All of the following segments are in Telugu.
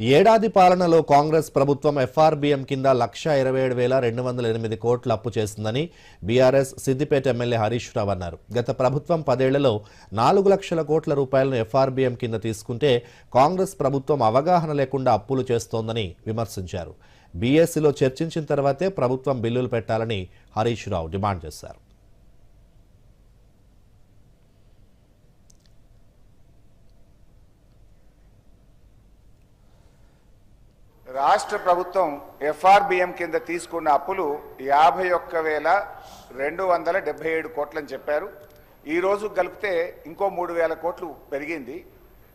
ఏడాది పాలనలో కాంగ్రెస్ ప్రభుత్వం ఎఫ్ఆర్బిఎం కింద లక్ష ఇరవై ఏడు వేల రెండు వందల ఎనిమిది కోట్లు అప్పు చేసిందని బీఆర్ఎస్ సిద్దిపేట ఎమ్మెల్యే హరీష్ రావు అన్నారు. గత ప్రభుత్వం పదేళ్ళలో నాలుగు లక్షల కోట్ల రూపాయలను ఎఫ్ఆర్బిఎం కింద తీసుకుంటే కాంగ్రెస్ ప్రభుత్వం అవగాహన లేకుండా అప్పులు చేస్తోందని విమర్శించారు. బీఎస్సీలో చర్చించిన తర్వాతే ప్రభుత్వం బిల్లులు పెట్టాలని హరీష్ రావు డిమాండ్ చేశారు. రాష్ట్ర ప్రభుత్వం ఎఫ్ఆర్బిఎం కింద తీసుకున్న అప్పులు యాభై ఒక్క వేల రెండు వందల డెబ్బై ఏడు కోట్లని చెప్పారు. ఈరోజు కలిపితే ఇంకో మూడు వేల కోట్లు పెరిగింది.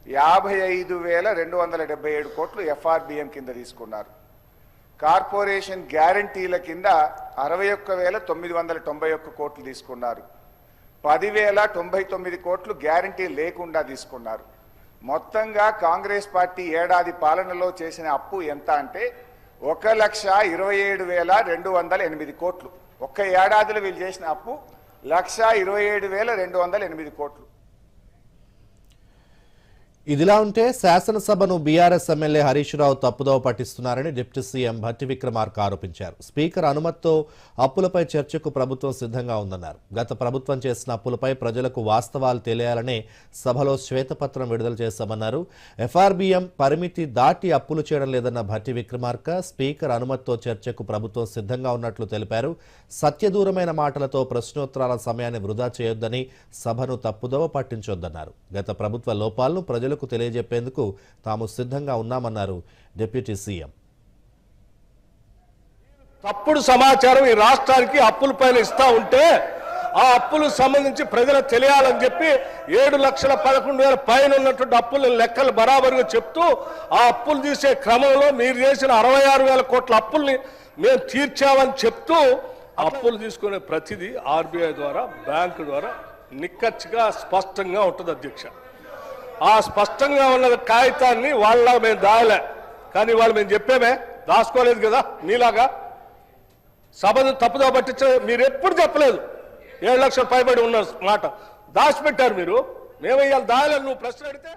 యాభై ఐదు వేల రెండు వందల డెబ్బై ఏడు కోట్లు ఎఫ్ఆర్బిఎం కింద తీసుకున్నారు. కార్పొరేషన్ గ్యారంటీల కింద అరవై ఒక్క వేల తొమ్మిది వందల తొంభై ఒక్క కోట్లు తీసుకున్నారు. పదివేల తొంభై తొమ్మిది కోట్లు గ్యారంటీ లేకుండా తీసుకున్నారు. మొత్తంగా కాంగ్రెస్ పార్టీ ఏడాది పాలనలో చేసిన అప్పు ఎంత అంటే ఒక లక్ష ఇరవై ఏడు వేల రెండు వందల ఎనిమిది కోట్లు. ఒక్క ఏడాదిలో వీళ్ళు చేసిన అప్పు లక్ష ఇరవై ఏడు వేల రెండు వందల ఎనిమిది కోట్లు. ఇదిలా ఉంటే శాసనసభను బీఆర్ఎస్ ఎమ్మెల్యే హరీష్ రావు తప్పుదోవ పట్టిస్తున్నారని డిప్యూటీ సీఎం భట్టి విక్రమార్క ఆరోపించారు. స్పీకర్ అనుమతితో అప్పులపై చర్చకు ప్రభుత్వం సిద్ధంగా ఉందన్నారు. గత ప్రభుత్వం చేసిన అప్పులపై ప్రజలకు వాస్తవాలు తెలియాలనే సభలో శ్వేతపత్రం విడుదల చేశామన్నారు. ఎఫ్ఆర్బిఎం పరిమితి దాటి అప్పులు చేయడం లేదన్న భట్టి విక్రమార్క స్పీకర్ అనుమతితో చర్చకు ప్రభుత్వం సిద్ధంగా ఉన్నట్లు తెలిపారు. సత్యదూరమైన మాటలతో ప్రశ్నోత్తరాల సమయాన్ని వృధా చేయొద్దని సభను తప్పుదోవ పట్టించొద్దన్నారు. గత ప్రభుత్వ లోపాలను ప్రజలు ప్రజలకు తెలియజెప్పేందుకు తాము సిద్ధంగా ఉన్నామన్నారు డిప్యూటీ సీఎం. తప్పుడు సమాచారం ఈ రాష్ట్రానికి అప్పుల పైన ఇస్తా ఉంటే ఆ అప్పులు సంబంధించి ప్రజలకు తెలియాలని చెప్పి ఏడు లక్షల పదకొండు వేల పైన ఉన్నటువంటి అప్పుల లెక్కలు బరాబరుగా చెప్తూ ఆ అప్పులు తీసే క్రమంలో మీరు చేసిన అరవై ఆరు వేల కోట్ల అప్పుల్ని మేము తీర్చామని చెప్తూ అప్పులు తీసుకునే ప్రతిదీ ఆర్బీఐ ద్వారా బ్యాంకు ద్వారా నిక్కచ్చిగా స్పష్టంగా ఉంటుంది అధ్యక్ష. ఆ స్పష్టంగా ఉన్న కాగితాన్ని వాళ్ళ మేము దాయలే. కానీ వాళ్ళు మేము చెప్పేమే దాచుకోలేదు కదా మీలాగా. సభను తప్పుదో పట్టించే మీరు ఎప్పుడు చెప్పలేదు. ఏడు లక్షల పైబడి ఉన్న మాట. దాచిపెట్టారు మీరు. మేము ఇవాళ నువ్వు ప్రశ్న అడిగితే